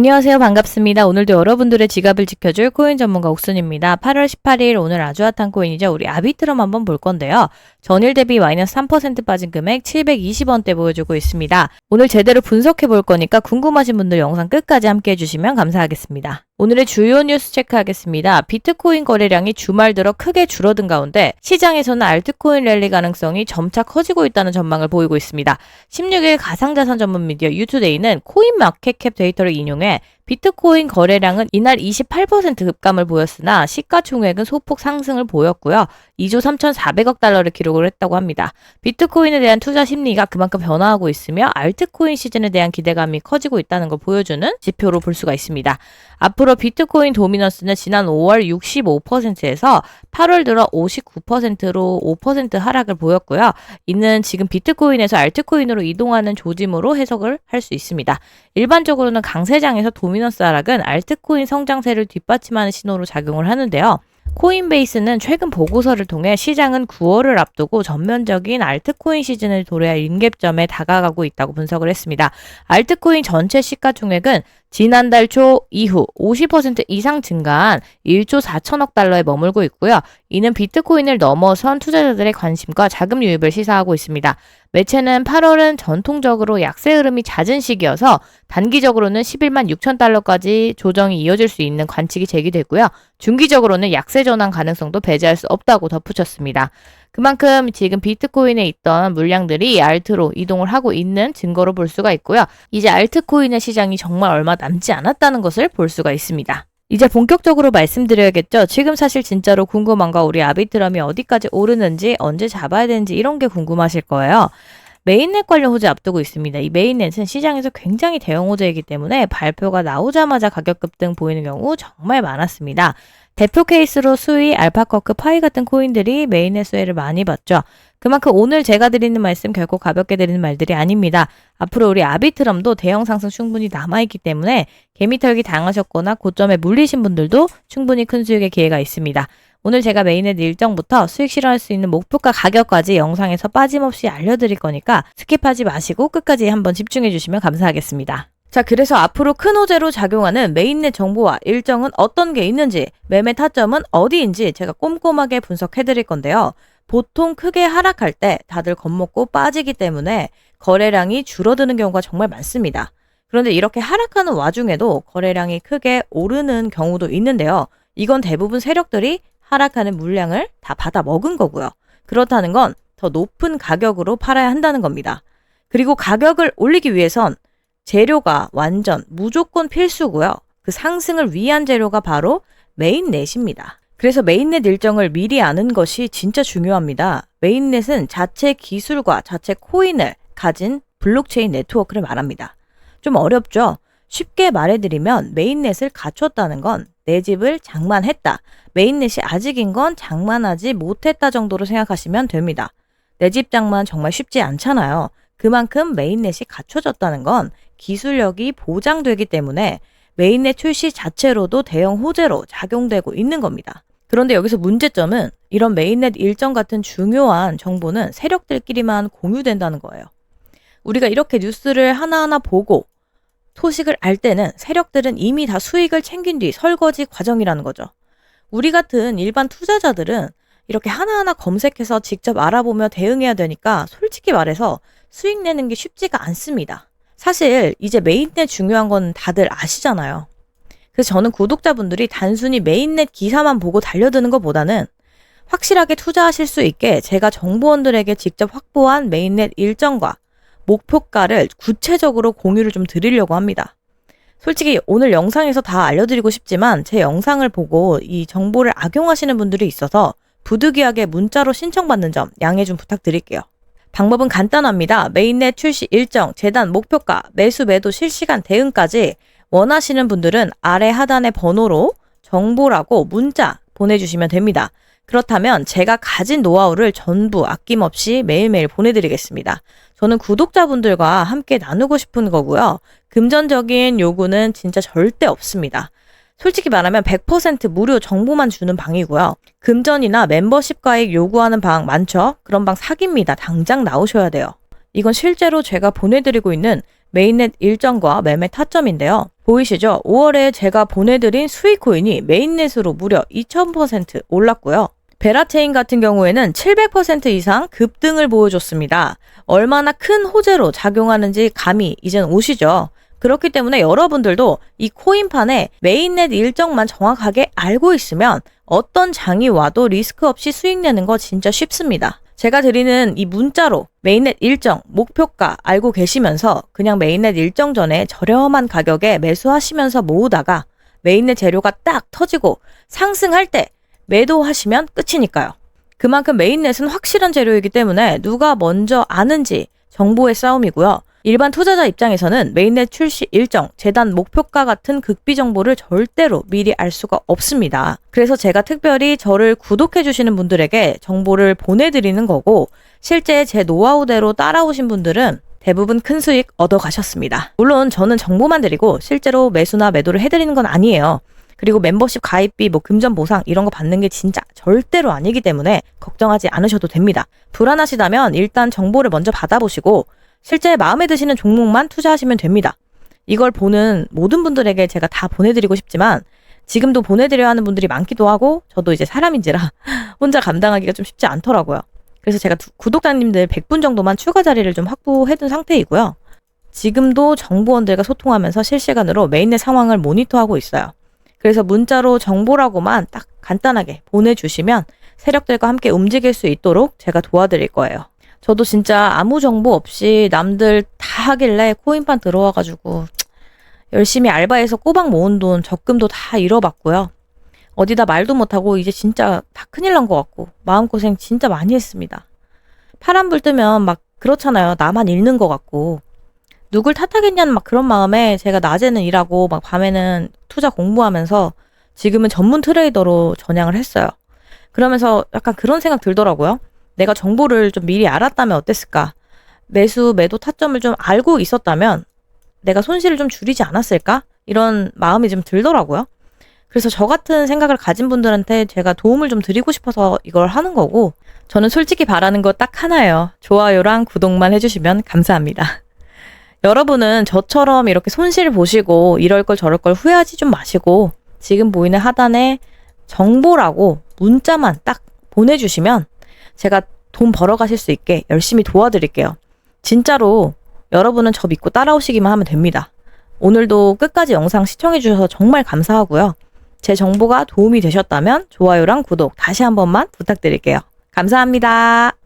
안녕하세요. 반갑습니다. 오늘도 여러분들의 지갑을 지켜줄 코인 전문가 옥순입니다. 8월 18일 오늘 아주 핫한 코인이죠. 우리 아비트럼 한번 볼 건데요. 전일 대비 마이너스 3% 빠진 금액 720원대 보여주고 있습니다. 오늘 제대로 분석해 볼 거니까 궁금하신 분들 영상 끝까지 함께 해주시면 감사하겠습니다. 오늘의 주요 뉴스 체크하겠습니다. 비트코인 거래량이 주말 들어 크게 줄어든 가운데 시장에서는 알트코인 랠리 가능성이 점차 커지고 있다는 전망을 보이고 있습니다. 16일 가상자산 전문 미디어 유투데이는 코인 마켓캡 데이터를 인용해 비트코인 거래량은 이날 28% 급감을 보였으나 시가총액은 소폭 상승을 보였고요. 2조 3,400억 달러를 기록을 했다고 합니다. 비트코인에 대한 투자 심리가 그만큼 변화하고 있으며 알트코인 시즌에 대한 기대감이 커지고 있다는 걸 보여주는 지표로 볼 수가 있습니다. 앞으로 비트코인 도미넌스는 지난 5월 65%에서 8월 들어 59%로 5% 하락을 보였고요. 이는 지금 비트코인에서 알트코인으로 이동하는 조짐으로 해석을 할 수 있습니다. 일반적으로는 강세장에서 도미넌스 하락은 알트코인 성장세를 뒷받침하는 신호로 작용을 하는데요. 코인베이스는 최근 보고서를 통해 시장은 9월을 앞두고 전면적인 알트코인 시즌을 도래할 임계점에 다가가고 있다고 분석을 했습니다. 알트코인 전체 시가총액은 지난달 초 이후 50% 이상 증가한 1조 4천억 달러에 머물고 있고요. 이는 비트코인을 넘어선 투자자들의 관심과 자금 유입을 시사하고 있습니다. 매체는 8월은 전통적으로 약세 흐름이 잦은 시기여서 단기적으로는 11만 6천 달러까지 조정이 이어질 수 있는 관측이 제기됐고요. 중기적으로는 약세 전환 가능성도 배제할 수 없다고 덧붙였습니다. 그만큼 지금 비트코인에 있던 물량들이 알트로 이동을 하고 있는 증거로 볼 수가 있고요. 이제 알트코인의 시장이 정말 얼마 남지 않았다는 것을 볼 수가 있습니다. 이제 본격적으로 말씀드려야겠죠. 지금 사실 진짜로 궁금한 거 우리 아비트럼이 어디까지 오르는지 언제 잡아야 되는지 이런 게 궁금하실 거예요. 메인넷 관련 호재 앞두고 있습니다. 이 메인넷은 시장에서 굉장히 대형 호재이기 때문에 발표가 나오자마자 가격 급등 보이는 경우 정말 많았습니다. 대표 케이스로 수위, 알파커크, 파이 같은 코인들이 메인넷 수혜를 많이 봤죠. 그만큼 오늘 제가 드리는 말씀 결코 가볍게 드리는 말들이 아닙니다. 앞으로 우리 아비트럼도 대형 상승 충분히 남아있기 때문에 개미털기 당하셨거나 고점에 물리신 분들도 충분히 큰 수익의 기회가 있습니다. 오늘 제가 메인넷 일정부터 수익 실현할 수 있는 목표가 가격까지 영상에서 빠짐없이 알려드릴 거니까 스킵하지 마시고 끝까지 한번 집중해 주시면 감사하겠습니다. 자, 그래서 앞으로 큰 호재로 작용하는 메인넷 정보와 일정은 어떤 게 있는지, 매매 타점은 어디인지 제가 꼼꼼하게 분석해 드릴 건데요. 보통 크게 하락할 때 다들 겁먹고 빠지기 때문에 거래량이 줄어드는 경우가 정말 많습니다. 그런데 이렇게 하락하는 와중에도 거래량이 크게 오르는 경우도 있는데요. 이건 대부분 세력들이 하락하는 물량을 다 받아 먹은 거고요. 그렇다는 건 더 높은 가격으로 팔아야 한다는 겁니다. 그리고 가격을 올리기 위해선 재료가 완전 무조건 필수고요. 그 상승을 위한 재료가 바로 메인넷입니다. 그래서 메인넷 일정을 미리 아는 것이 진짜 중요합니다. 메인넷은 자체 기술과 자체 코인을 가진 블록체인 네트워크를 말합니다. 좀 어렵죠? 쉽게 말해드리면 메인넷을 갖췄다는 건 내 집을 장만했다. 메인넷이 아직인 건 장만하지 못했다 정도로 생각하시면 됩니다. 내 집 장만 정말 쉽지 않잖아요. 그만큼 메인넷이 갖춰졌다는 건 기술력이 보장되기 때문에 메인넷 출시 자체로도 대형 호재로 작용되고 있는 겁니다. 그런데 여기서 문제점은 이런 메인넷 일정 같은 중요한 정보는 세력들끼리만 공유된다는 거예요. 우리가 이렇게 뉴스를 하나하나 보고 소식을 알 때는 세력들은 이미 다 수익을 챙긴 뒤 설거지 과정이라는 거죠. 우리 같은 일반 투자자들은 이렇게 하나하나 검색해서 직접 알아보며 대응해야 되니까 솔직히 말해서 수익 내는 게 쉽지가 않습니다. 사실 이제 메인넷 중요한 건 다들 아시잖아요. 그래서 저는 구독자분들이 단순히 메인넷 기사만 보고 달려드는 것보다는 확실하게 투자하실 수 있게 제가 정보원들에게 직접 확보한 메인넷 일정과 목표가를 구체적으로 공유를 좀 드리려고 합니다. 솔직히 오늘 영상에서 다 알려드리고 싶지만 제 영상을 보고 이 정보를 악용하시는 분들이 있어서 부득이하게 문자로 신청받는 점 양해 좀 부탁드릴게요. 방법은 간단합니다. 메인넷 출시 일정, 재단 목표가, 매수 매도 실시간 대응까지 원하시는 분들은 아래 하단의 번호로 정보라고 문자 보내주시면 됩니다. 그렇다면 제가 가진 노하우를 전부 아낌없이 매일매일 보내드리겠습니다. 저는 구독자분들과 함께 나누고 싶은 거고요. 금전적인 요구는 진짜 절대 없습니다. 솔직히 말하면 100% 무료 정보만 주는 방이고요. 금전이나 멤버십 가입 요구하는 방 많죠? 그런 방 사기입니다. 당장 나오셔야 돼요. 이건 실제로 제가 보내드리고 있는 메인넷 일정과 매매 타점인데요. 보이시죠? 5월에 제가 보내드린 수익 코인이 메인넷으로 무려 2000% 올랐고요. 베라체인 같은 경우에는 700% 이상 급등을 보여줬습니다. 얼마나 큰 호재로 작용하는지 감이 이젠 오시죠? 그렇기 때문에 여러분들도 이 코인판에 메인넷 일정만 정확하게 알고 있으면 어떤 장이 와도 리스크 없이 수익 내는 거 진짜 쉽습니다. 제가 드리는 이 문자로 메인넷 일정, 목표가 알고 계시면서 그냥 메인넷 일정 전에 저렴한 가격에 매수하시면서 모으다가 메인넷 재료가 딱 터지고 상승할 때 매도하시면 끝이니까요. 그만큼 메인넷은 확실한 재료이기 때문에 누가 먼저 아는지 정보의 싸움이고요. 일반 투자자 입장에서는 메인넷 출시 일정, 재단 목표가 같은 극비 정보를 절대로 미리 알 수가 없습니다. 그래서 제가 특별히 저를 구독해 주시는 분들에게 정보를 보내드리는 거고 실제 제 노하우대로 따라오신 분들은 대부분 큰 수익 얻어 가셨습니다. 물론 저는 정보만 드리고 실제로 매수나 매도를 해드리는 건 아니에요. 그리고 멤버십 가입비, 뭐 금전 보상 이런 거 받는 게 진짜 절대로 아니기 때문에 걱정하지 않으셔도 됩니다. 불안하시다면 일단 정보를 먼저 받아보시고 실제 마음에 드시는 종목만 투자하시면 됩니다. 이걸 보는 모든 분들에게 제가 다 보내드리고 싶지만 지금도 보내드려야 하는 분들이 많기도 하고 저도 이제 사람인지라 혼자 감당하기가 좀 쉽지 않더라고요. 그래서 제가 두- 구독자님들 100분 정도만 추가 자리를 좀 확보해둔 상태이고요. 지금도 정보원들과 소통하면서 실시간으로 메인넷 상황을 모니터하고 있어요. 그래서 문자로 정보라고만 딱 간단하게 보내주시면 세력들과 함께 움직일 수 있도록 제가 도와드릴 거예요. 저도 진짜 아무 정보 없이 남들 다 하길래 코인판 들어와가지고 열심히 알바해서 꼬박 모은 돈 적금도 다 잃어봤고요. 어디다 말도 못하고 이제 진짜 다 큰일 난 것 같고 마음고생 진짜 많이 했습니다. 파란불 뜨면 막 그렇잖아요. 나만 잃는 것 같고 누굴 탓하겠냐는 막 그런 마음에 제가 낮에는 일하고 막 밤에는 투자 공부하면서 지금은 전문 트레이더로 전향을 했어요. 그러면서 약간 그런 생각 들더라고요. 내가 정보를 좀 미리 알았다면 어땠을까? 매수, 매도 타점을 좀 알고 있었다면 내가 손실을 좀 줄이지 않았을까? 이런 마음이 좀 들더라고요. 그래서 저 같은 생각을 가진 분들한테 제가 도움을 좀 드리고 싶어서 이걸 하는 거고, 저는 솔직히 바라는 거 딱 하나예요. 좋아요랑 구독만 해주시면 감사합니다. 여러분은 저처럼 이렇게 손실 보시고 이럴 걸 저럴 걸 후회하지 좀 마시고 지금 보이는 하단에 정보라고 문자만 딱 보내주시면 제가 돈 벌어 가실 수 있게 열심히 도와드릴게요. 진짜로 여러분은 저 믿고 따라오시기만 하면 됩니다. 오늘도 끝까지 영상 시청해주셔서 정말 감사하고요. 제 정보가 도움이 되셨다면 좋아요랑 구독 다시 한 번만 부탁드릴게요. 감사합니다.